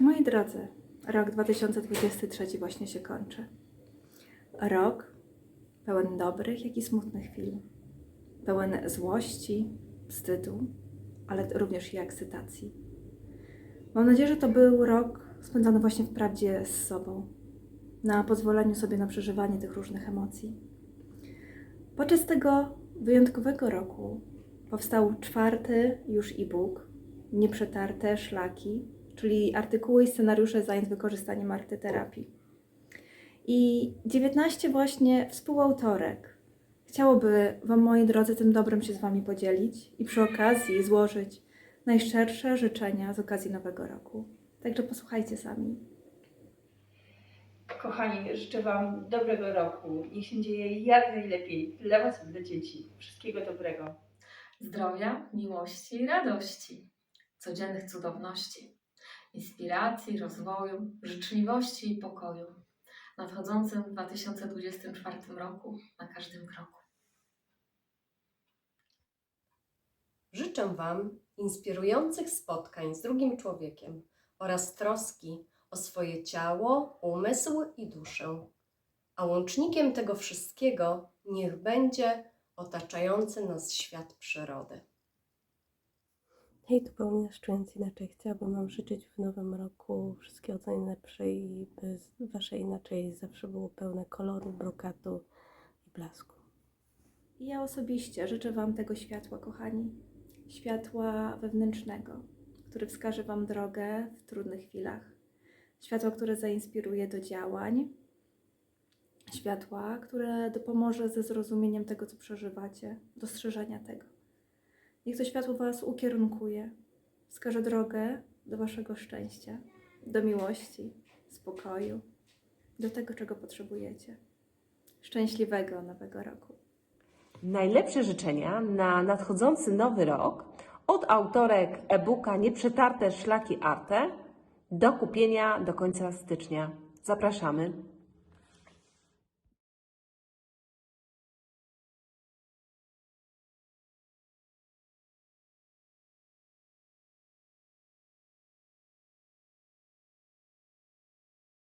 Moi drodzy, rok 2023 właśnie się kończy. Rok pełen dobrych, jak i smutnych chwil. Pełen złości, wstydu, ale również i ekscytacji. Mam nadzieję, że to był rok spędzony właśnie w prawdzie z sobą, na pozwoleniu sobie na przeżywanie tych różnych emocji. Podczas tego wyjątkowego roku powstał czwarty już e-book Nieprzetarte szlaki, czyli artykuły i scenariusze zajęć z wykorzystaniem artyterapii. I 19 właśnie współautorek chciałoby Wam, moi drodzy, tym dobrem się z Wami podzielić i przy okazji złożyć najszczersze życzenia z okazji Nowego Roku. Także posłuchajcie sami. Kochani, życzę Wam dobrego roku. Niech się dzieje jak najlepiej dla Was i dla dzieci. Wszystkiego dobrego. zdrowia, miłości i radości, codziennych cudowności, inspiracji, rozwoju, życzliwości i pokoju nadchodzącym 2024 roku na każdym kroku. Życzę Wam inspirujących spotkań z drugim człowiekiem oraz troski o swoje ciało, umysł i duszę. A łącznikiem tego wszystkiego niech będzie otaczający nas świat przyrody. Hej, tu Paulina Szczując Inaczej. Chciałabym Wam życzyć w nowym roku wszystkiego co najlepsze i by Wasze inaczej zawsze było pełne koloru, brokatu i blasku. Ja osobiście życzę Wam tego światła, kochani. Światła wewnętrznego, który wskaże Wam drogę w trudnych chwilach. Światła, które zainspiruje do działań. Światła, które dopomoże ze zrozumieniem tego, co przeżywacie, dostrzeżenia tego. Niech to światło Was ukierunkuje, wskaże drogę do Waszego szczęścia, do miłości, spokoju, do tego, czego potrzebujecie. Szczęśliwego nowego roku. Najlepsze życzenia na nadchodzący nowy rok od autorek e-booka Nieprzetarte szlaki Arte do kupienia do końca stycznia. Zapraszamy.